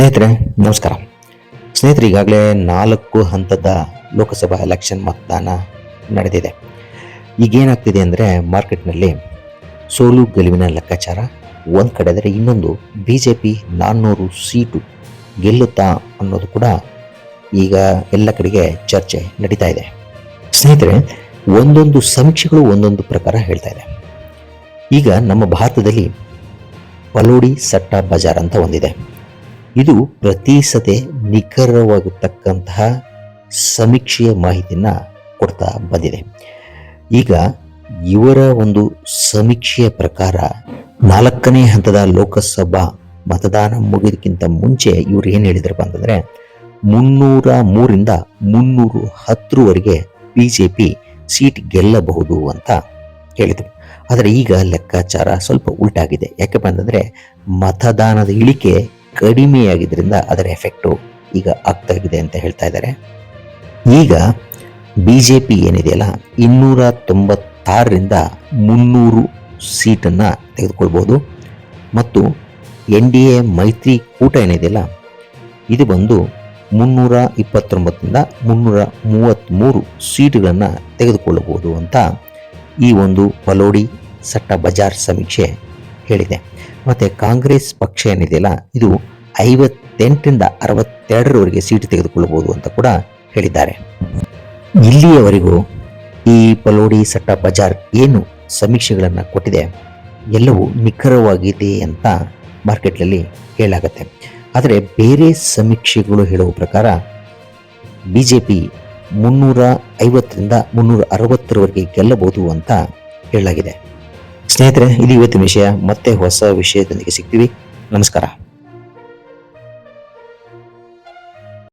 ಸ್ನೇಹಿತರೆ, ನಮಸ್ಕಾರ. ಸ್ನೇಹಿತರೆ, ಈಗಾಗಲೇ ನಾಲ್ಕು ಹಂತದ ಲೋಕಸಭಾ ಎಲೆಕ್ಷನ್ ಮತದಾನ ನಡೆದಿದೆ. ಈಗೇನಾಗ್ತಿದೆ ಅಂದರೆ ಮಾರ್ಕೆಟ್ನಲ್ಲಿ ಸೋಲು ಗೆಲುವಿನ ಲೆಕ್ಕಾಚಾರ. ಒಂದು ಕಡೆ ಆದರೆ ಇನ್ನೊಂದು ಬಿ ಜೆ ಪಿ ನಾನ್ನೂರು ಸೀಟು ಗೆಲ್ಲುತ್ತಾ ಅನ್ನೋದು ಕೂಡ ಈಗ ಎಲ್ಲ ಕಡೆಗೆ ಚರ್ಚೆ ನಡೀತಾ ಇದೆ. ಸ್ನೇಹಿತರೆ, ಒಂದೊಂದು ಸಮೀಕ್ಷೆಗಳು ಒಂದೊಂದು ಪ್ರಕಾರ ಹೇಳ್ತಾ ಇದೆ. ಈಗ ನಮ್ಮ ಭಾರತದಲ್ಲಿ ಪಲೋಡಿ ಸಟ್ಟ ಬಜಾರ್ ಅಂತ ಒಂದಿದೆ. ಇದು ಪ್ರತಿ ಸತೆ ನಿಖರವಾಗಿರ್ತಕ್ಕಂತಹ ಸಮೀಕ್ಷೆಯ ಮಾಹಿತಿಯನ್ನ ಕೊಡ್ತಾ ಬಂದಿದೆ. ಈಗ ಇವರ ಒಂದು ಸಮೀಕ್ಷೆಯ ಪ್ರಕಾರ ನಾಲ್ಕನೇ ಹಂತದ ಲೋಕಸಭಾ ಮತದಾನ ಮುಗಿದಕ್ಕಿಂತ ಮುಂಚೆ ಇವ್ರು ಏನು ಹೇಳಿದ್ರಪ್ಪ ಅಂತಂದ್ರೆ ಮುನ್ನೂರ ಮೂರಿಂದ ಮುನ್ನೂರು ಹತ್ತರವರೆಗೆ ಬಿ ಜೆ ಪಿ ಸೀಟ್ ಗೆಲ್ಲಬಹುದು ಅಂತ ಹೇಳಿದರು. ಆದರೆ ಈಗ ಲೆಕ್ಕಾಚಾರ ಸ್ವಲ್ಪ ಉಲ್ಟಾಗಿದೆ. ಯಾಕಪ್ಪ ಅಂತಂದರೆ ಮತದಾನದ ಇಳಿಕೆ ಕಡಿಮೆಯಾಗಿದ್ದರಿಂದ ಅದರ ಎಫೆಕ್ಟು ಈಗ ಆಗ್ತಾ ಇದೆ ಅಂತ ಹೇಳ್ತಾ ಇದ್ದಾರೆ. ಈಗ ಬಿ ಜೆ ಪಿ ಏನಿದೆಯಲ್ಲ ಇನ್ನೂರ ತೊಂಬತ್ತಾರರಿಂದ ಮುನ್ನೂರು ಸೀಟನ್ನು ತೆಗೆದುಕೊಳ್ಬೋದು. ಮತ್ತು ಎನ್ ಡಿ ಎ ಮೈತ್ರಿ ಕೂಟ ಏನಿದೆಯಲ್ಲ, ಇದು ಬಂದು ಮುನ್ನೂರ ಇಪ್ಪತ್ತೊಂಬತ್ತರಿಂದ ಮುನ್ನೂರ ಮೂವತ್ತ್ಮೂರು ಸೀಟುಗಳನ್ನು ತೆಗೆದುಕೊಳ್ಳಬಹುದು ಅಂತ ಈ ಒಂದು ಪಲೋಡಿ ಸಟ್ಟ ಬಜಾರ್ ಸಮೀಕ್ಷೆ ಹೇಳಿದೆ. ಮತ್ತು ಕಾಂಗ್ರೆಸ್ ಪಕ್ಷ ಏನಿದೆಯಲ್ಲ, ಇದು ಐವತ್ತೆಂಟರಿಂದ ಅರವತ್ತೆರಡರವರೆಗೆ ಸೀಟು ತೆಗೆದುಕೊಳ್ಳಬಹುದು ಅಂತ ಕೂಡ ಹೇಳಿದ್ದಾರೆ. ಇಲ್ಲಿಯವರೆಗೂ ಈ ಪಲೋಡಿ ಸಟ್ಟ ಬಜಾರ್ ಏನು ಸಮೀಕ್ಷೆಗಳನ್ನು ಕೊಟ್ಟಿದೆ, ಎಲ್ಲವೂ ನಿಖರವಾಗಿದೆ ಅಂತ ಮಾರ್ಕೆಟ್ನಲ್ಲಿ ಹೇಳಾಗತ್ತೆ ಆದರೆ ಬೇರೆ ಸಮೀಕ್ಷೆಗಳು ಹೇಳುವ ಪ್ರಕಾರ ಬಿ ಜೆ ಪಿ ಮುನ್ನೂರ ಐವತ್ತರಿಂದ ಮುನ್ನೂರ ಅರವತ್ತರವರೆಗೆ ಗೆಲ್ಲಬಹುದು ಅಂತ ಹೇಳಲಾಗಿದೆ. ಸ್ನೇಹಿತರೆ ಇದು ಇವತ್ತಿನ ವಿಷಯ. ಮತ್ತೆ ಹೊಸ ವಿಷಯದೊಂದಿಗೆ ಸಿಗ್ತೀವಿ. ನಮಸ್ಕಾರ.